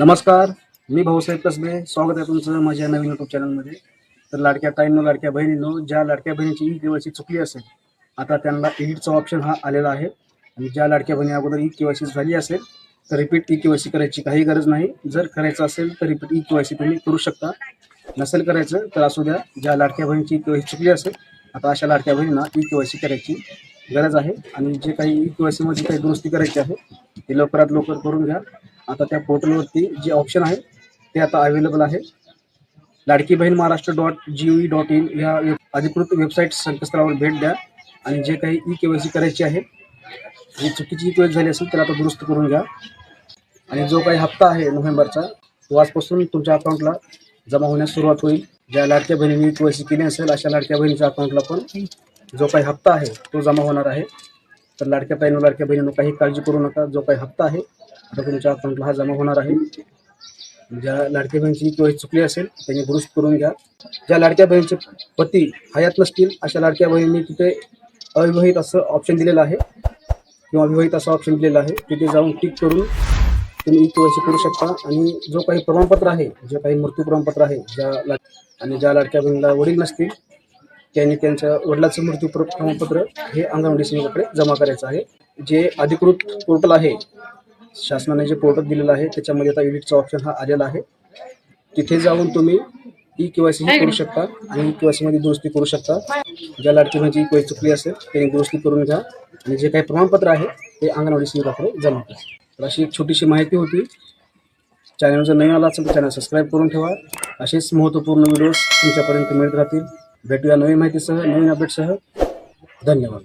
नमस्कार मी भाऊसाहेब कसबे. स्वागत आहे तुमचं माझ्या नवीन युट्यूब चॅनलमध्ये तर लाडक्या ताईंनो लाडक्या बहिणींनो ज्या लाडक्या बहिणीची ई केवायसी चुकली असेल आता त्यांना एडिटचा ऑप्शन हा आलेला आहे. आणि ज्या लाडक्या बहिणी अगोदर ई केवायसी झाली असेल तर रिपीट ई केवायसी करायची काही गरज नाही. जर करायचं असेल तर रिपीट ई केवायसी तुम्ही करू शकता. नसेल करायचं तर असू द्या ज्या लाडक्या बहिणीची ई केवायसी चुकली असेल आता अशा लाडक्या बहिणींना ई केवायसी करायची गरज आहे. आणि जे काही ई केवायसीमध्ये काही दुरुस्ती करायची आहे ते लवकरात लवकर करून घ्या. आता त्या पोर्टलवरती जे ऑप्शन आहे ते आता अवेलेबल आहे. Ladki Bahin Maharashtra dot G E dot in ह्या वेब अधिकृत वेबसाईट संकेतस्थळावर भेट द्या आणि जे काही ई के वाय सी करायची आहे जी चुकीची ई के झाली असेल तर आता दुरुस्त करून घ्या. आणि जो काही हप्ता आहे नोव्हेंबरचा तो आजपासून तुमच्या अकाउंटला जमा होण्यास सुरुवात होईल. ज्या लाडक्या बहिणीने ई के वाय सी केली असेल अशा लाडक्या बहिणीच्या अकाउंटला पण जो काही हप्ता आहे तो जमा होणार आहे. तर लाडक्या ताईंनो लाडक्या बहिणीनं काही काळजी करू नका. जो काही हप्ता आहे आता तुमच्या अकाउंटला हा जमा होणार आहे. ज्या लाडक्या बहिणीची किंवा चुकली असेल त्यांनी दुरुस्त करून घ्या. ज्या लाडक्या बहिणीचे पती हयात नसतील अशा लाडक्या बहिणींनी तिथे अविवाहित असं ऑप्शन दिलेलं आहे. किंवा विवाहित असं ऑप्शन दिलेलं आहे. तिथे जाऊन टिक करून तुम्ही केवायसी करू शकता. आणि जो काही प्रमाणपत्र आहे जे काही मृत्यू प्रमाणपत्र आहे ज्या ला आणि ज्या लाडक्या बहिणीला वडील नसतील त्यांनी त्यांच्या वडिलाचं मृत्यू प्र- प्रमाणपत्र हे अंगणवाडी सेविकाकडे जमा करायचं आहे. जे अधिकृत पोर्टल आहे शासनाने जे पोर्टल दिलेलं आहे त्याच्यामध्ये आता एडिटचा ऑप्शन हा आलेला आहे. तिथे जाऊन तुम्ही ई केवायसी करू शकता आणि ई केवायसी मध्ये दुरुस्ती करू शकता. ज्या लाडकी म्हणजे ई केवायसी चुकली असेल त्यांनी दुरुस्ती करून घ्या. आणि जे काही प्रमाणपत्र आहे ते अंगणवाडी सेविकाकडे जमा करा. तर अशी एक छोटीशी माहिती होती. चॅनल जर नवीन आला असेल तर चॅनल सबस्क्राईब करून ठेवा. असेच महत्त्वपूर्ण व्हिडिओज तुमच्यापर्यंत मिळत राहतील. भेटूया नवीन माहितीसह नवीन अपडेटसह धन्यवाद.